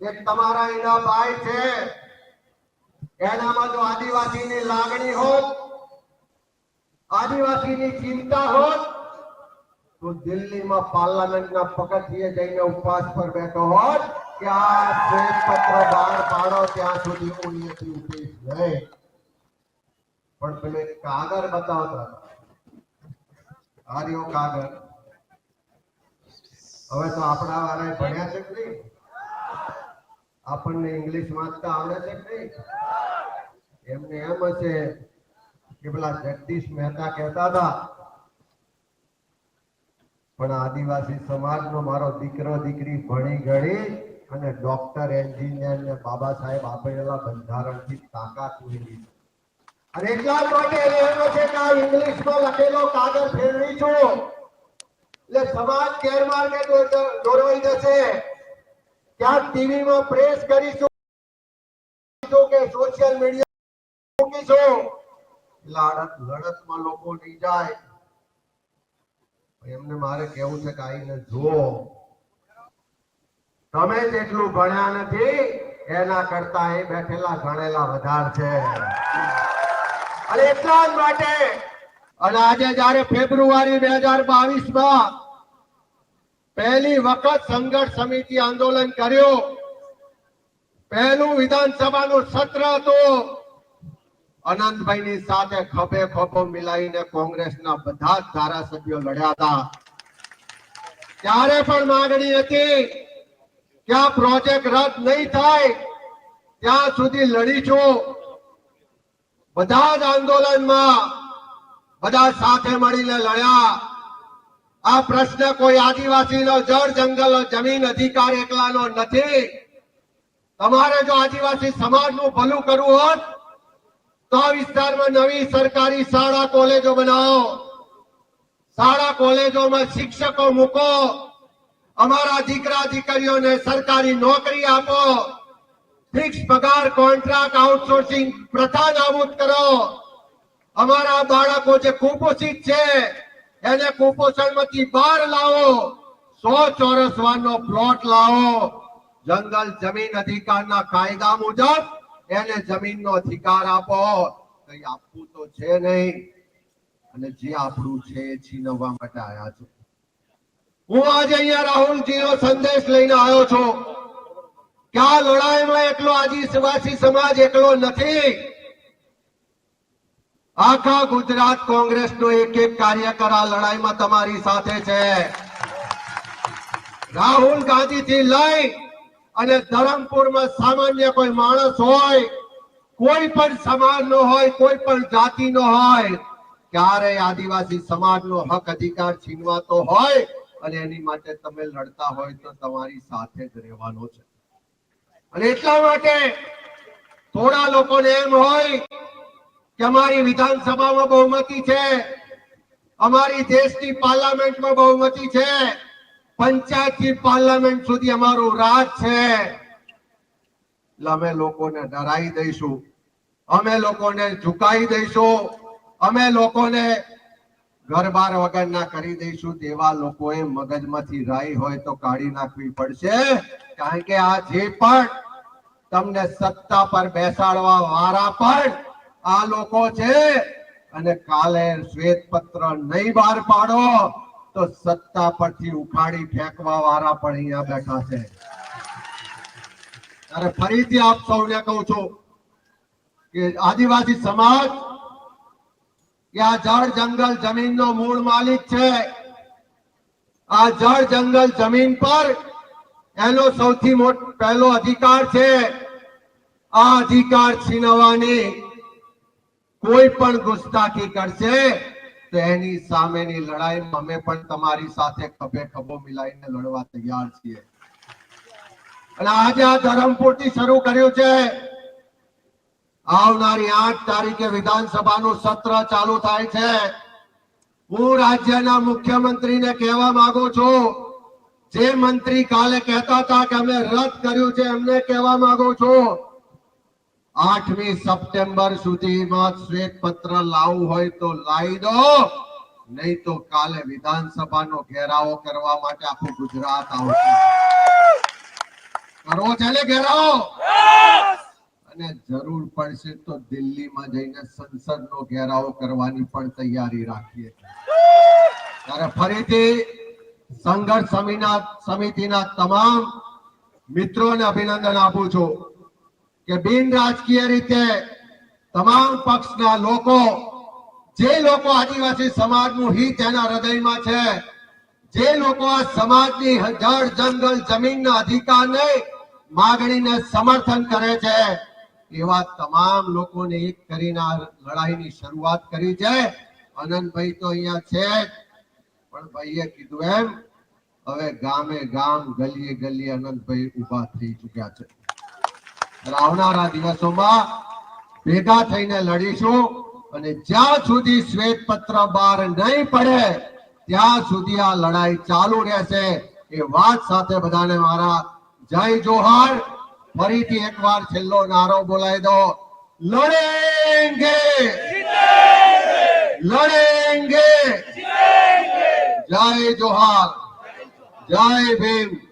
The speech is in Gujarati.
એક તમારા એના ભાઈ છે. એનામાં જો આદિવાસીની લાગણી હોત, આદિવાસીની ચિંતા હોત, તો દિલ્હીમાં પાર્લામેન્ટના પગથિયે જઈને ઉપવાસ પર બેઠો હોત કે આ શ્વેતપત્ર બહાર પાડો, ત્યાં સુધી હું અહીંયાથી ઉઠીશ નહીં. પણ તમે કાગળ બતાવતા. આ કાગળ. હવે તો આપણા વાળા ભણ્યા છે નહીં? આપણને ઇંગ્લિશ વાંચતા આવડે છે કે નહીં? એમને એમ હશે કે પેલા જગદીશ મહેતા કહેતા હતા, પણ આદિવાસી સમાજનો મારો દીકરો, દીકરી ભણી ગણી અને ડોક્ટર એન્જિનિયર ને બાબા સાહેબ આપેલા બંધારણથી તાકાત મેળવી અને એટલા માટે એને છે કે આ ઇંગ્લિશમાં લખેલો કાગળ ફેરવી છું. એટલે સમાજ, ગેરમાર્ગે દોરવાઈ જશે. ક્યાંક ટીવીમાં પ્રેસ કરીશું. કે સોશિયલ મીડિયા મૂકીશું. લડત લડતમાં લોકો નહીં જાય. એમને મારે કેવું છે કે આઈને જુઓ. તમે જેટલું ભણ્યા નથી, એના કરતા એ બેઠેલા ગણેલા વધાર છે. અને એટલા જ માટે, અને આજે જયારે ફેબ્રુઆરી બે હજાર બાવીસમાં પહેલી વખત સંઘર્ષ સમિતિ આંદોલન કર્યું. પહેલું વિધાનસભાનું સત્ર હતું. અનંતભાઈની સાથે ખભે ખભો મિલાઈને કોંગ્રેસના બધા જ ધારાસભ્યો લડ્યા હતા. ત્યારે પણ માંગણી હતી કે આ પ્રોજેક્ટ રદ નહીં થાય, ત્યાં સુધી લડીશું. બધા જ આંદોલનમાં બધા સાથે મળીને લડ્યા. આ પ્રશ્ન કોઈ આદિવાસીનો જળ જંગલ, જમીન અધિકાર એકલાનો નથી. તમારે જો આદિવાસી સમાજનું ભલું કરવું હોત, તો આ વિસ્તારમાં નવી સરકારી શાળા, કોલેજો બનાવો. શાળા, કોલેજોમાં શિક્ષકો મૂકો. અમારા દીકરા, દીકરીઓને સરકારી નોકરી આપો. ફિક્સ પગાર, કોન્ટ્રાક્ટ, આઉટસોર્સિંગ પ્રથા નાબૂદ કરો. અમારા બાળકો જે કુપોષિત છે એને કુપોષણમાંથી બહાર લાવો. સો ચોરસ વાનો પ્લોટ લાવો. જંગલ જમીન અધિકારના કાયદા મુજબ એને જમીનનો અધિકાર આપો. કઈ આપવું તો છે નહીં. અને જે આપણું છે એ છીનવવા માટે આવ્યા છો. હું આજે અહીંયા રાહુલજીનો સંદેશ લઈને આવ્યો છું. કે આ લડાઈમાં એકલો આદિવાસી સમાજ એકલો નથી. આખા ગુજરાત કોંગ્રેસ નો એક એક કાર્યકર આ લડાઈમાં તમારી સાથે છે. રાહુલ ગાંધી થી લઈ અને ધરમપુરમાં સામાન્ય કોઈ માણસ હોય, કોઈ પણ સમાજ નો હોય, કોઈ પણ જાતિ નો હોય, ક્યારેય આદિવાસી સમાજ નો હક અધિકાર છીનવાતો હોય અને એની માટે તમે લડતા હોય તો તમારી સાથે જ રહેવાનો છે. અને એટલા માટે થોડા લોકોને એમ હોય કે અમારી વિધાનસભામાં બહુમતી છે. અમારી દેશની પાર્લામેન્ટમાં બહુમતી છે. પંચાયતથી પાર્લામેન્ટ સુધી અમારું રાજ છે. અમે લોકોને ડરાઈ દઈશું. અમે લોકોને ઝુકાઈ દઈશું. અમે લોકોને ઘરબાર વગરના કરી દઈશું. તેવા લોકોએ મગજમાંથી રાઈ હોય તો કાઢી નાખવી પડશે. કારણ કે આ જે પણ તમને સત્તા પર બેસાડવા વાળા પણ આ લોકો છે. અને કાલે શ્વેત પત્ર નહીં બહાર પાડો, તો સત્તા પરથી ઉખાડી ફેંકવા વાળા પણ અહીંયા બેઠા છે. ત્યારે ફરીથી આપ સૌને કહું છું કે આદિવાસી સમાજ, કે આ જળ જંગલ જમીનનો મૂળ માલિક છે. આ જળ જંગલ જમીન પર એનો સૌથી મોટો, પહેલો અધિકાર છે. આ અધિકાર છીનવવાની કોઈ પણ ગુસ્તાખી કરશે, તો એની સામેની લડાઈમાં અમે પણ તમારી સાથે ખભે ખભો મિલાઈને લડવા તૈયાર છીએ. અને આજે આ ધરમપુરથી શરૂ કર્યું છે. આવનારી આઠ તારીખે વિધાનસભાનું સત્ર ચાલુ થાય છે. હું રાજ્યના મુખ્યમંત્રીને કહેવા માંગુ છું, જે મંત્રી કાલે કહેતા હતા કે અમે રદ કર્યું છે એમને કહેવા માંગુ છું. આઠમી સપ્ટેમ્બર સુધીમાં શ્વેત પત્ર લાવવું હોય તો લાવી દો. નહીં તો કાલે વિધાનસભાનો ઘેરાવો કરવા માટે આખું ગુજરાત આવશે. કરવો ચાલે ઘેરાવો. અને જરૂર પડશે તો દિલ્હીમાં જઈને સંસદનો ઘેરાવો કરવાની પણ તૈયારી રાખીએ. ત્યારે ફરીથી સંઘર્ષ સમિતિના તમામ મિત્રોને અભિનંદન આપું છું. કે બિન રાજકીય રીતે તમામ પક્ષના લોકો, જે લોકો આદિવાસી સમાજનું હિત એના હૃદયમાં છે, જે લોકો આ સમાજની જળ, જંગલ, જમીનના અધિકારને માગણીને સમર્થન કરે છે, એવા તમામ લોકોને એક કરીને આ લડાઈની શરૂઆત કરી છે. અનંતભાઈ તો અહીંયા છે પણ ભાઈએ કીધું એમ, હવે ગામે ગામ ગલીએ ગલીએ અનંતભાઈ ઊભા થઈ ચુક્યા છે. અને આવનારા દિવસોમાં ભેગા થઈને લડીશું અને જ્યાં સુધી શ્વેત પત્ર બહાર નહીં પડે, ત્યાં સુધી આ લડાઈ ચાલુ રહેશે. એ વાત સાથે બધાને મારા જય જોહાર. ફરીથી એકવાર છેલ્લો નારો બોલાવી દો. લડેંગે! લડેંગે! જય જોહાર. જય ભીમ.